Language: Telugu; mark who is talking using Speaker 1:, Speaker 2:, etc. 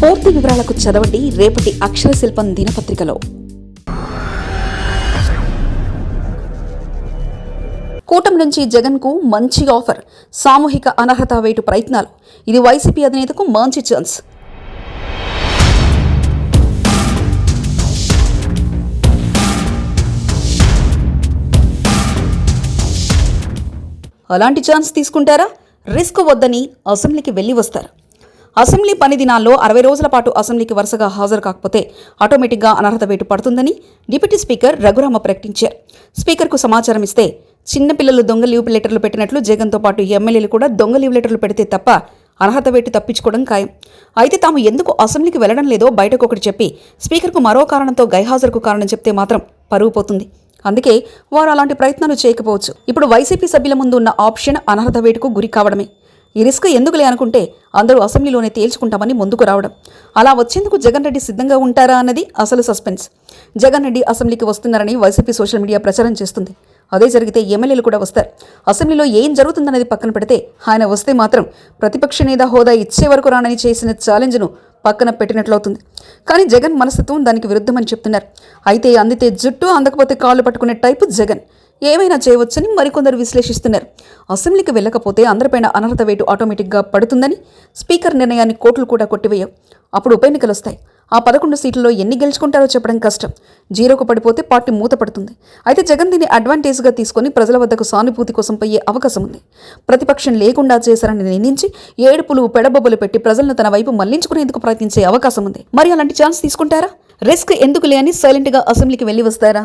Speaker 1: పూర్తి వివరాలకు చదవండి రేపటి అక్షర శిల్పం దినపత్రికలో. కూటమి నుంచి జగన్కు మంచి ఆఫర్ సామూహిక అనర్హత వేటు ప్రయత్నాలు. ఇది వైసీపీ అధినేతకు మంచి ఛాన్స్. అలాంటి ఛాన్స్ తీసుకుంటారా? రిస్క్ వద్దని అసెంబ్లీకి వెళ్ళి వస్తారు. అసెంబ్లీ పని దినాల్లో అరవై రోజుల పాటు అసెంబ్లీకి వరుసగా హాజరు కాకపోతే ఆటోమేటిక్గా అనర్హత వేటు పడుతుందని డిప్యూటీ స్పీకర్ రఘురామ ప్రకటించారు. స్పీకర్కు సమాచారం ఇస్తే చిన్నపిల్లలు దొంగ లీవ్ లెటర్లు పెట్టినట్లు జగన్తో పాటు ఎమ్మెల్యేలు కూడా దొంగ లీవ్ లెటర్లు పెడితే తప్ప అనర్హత వేటు తప్పించుకోవడం ఖాయం. అయితే తాము ఎందుకు అసెంబ్లీకి వెళ్ళడం లేదో బయటకు ఒకటి చెప్పి స్పీకర్కు మరో కారణంతో గైహాజరుకు కారణం చెప్తే మాత్రం పరువు పోతుంది. అందుకే వారు అలాంటి ప్రయత్నాలు చేయకపోవచ్చు. ఇప్పుడు వైసీపీ సభ్యుల ముందు ఉన్న ఆప్షన్ అనర్హత వేటుకు గురి కావడమే. ఈ రిస్క్ ఎందుకులే అనుకుంటే అందరూ అసెంబ్లీలోనే తేల్చుకుంటామని ముందుకు రావడం. అలా వచ్చేందుకు జగన్ రెడ్డి సిద్ధంగా ఉంటారా అన్నది అసలు సస్పెన్స్. జగన్ రెడ్డి అసెంబ్లీకి వస్తున్నారని వైసీపీ సోషల్ మీడియా ప్రచారం చేస్తుంది. అదే జరిగితే ఎమ్మెల్యేలు కూడా వస్తారు. అసెంబ్లీలో ఏం జరుగుతుందనేది పక్కన పెడితే ఆయన వస్తే మాత్రం ప్రతిపక్ష నేత హోదా ఇచ్చే వరకు రానని చేసిన ఛాలెంజ్ను పక్కన పెట్టినట్లవుతుంది. కానీ జగన్ మనస్తత్వం దానికి విరుద్ధమని చెప్తున్నారు. అయితే అందితే జుట్టు అందకపోతే కాళ్ళు పట్టుకునే టైపు జగన్. ఏమైనా చేయవచ్చని మరికొందరు విశ్లేషిస్తున్నారు. అసెంబ్లీకి వెళ్ళకపోతే అందరిపైన అనర్హత వేటు ఆటోమేటిక్గా పడుతుందని స్పీకర్ నిర్ణయాన్ని కోర్టులు కూడా కొట్టివేయవు. అప్పుడు ఉప ఎన్నికలు వస్తాయి. ఆ పదకొండు సీట్లలో ఎన్ని గెలుచుకుంటారో చెప్పడం కష్టం. జీరోకు పడిపోతే పార్టీ మూతపడుతుంది అయితే జగన్ దీన్ని అడ్వాంటేజ్గా తీసుకొని ప్రజల వద్దకు సానుభూతి కోసం పోయే అవకాశం ఉంది. ప్రతిపక్షం లేకుండా చేశారని నిందించి ఏడుపులు పెడబొబ్బలు పెట్టి ప్రజలను తన వైపు మళ్ళించుకునేందుకు ప్రయత్నించే అవకాశం ఉంది. మరి అలాంటి ఛాన్స్ తీసుకుంటారా? రిస్క్ ఎందుకు లేని సైలెంట్గా అసెంబ్లీకి వెళ్ళి వస్తారా?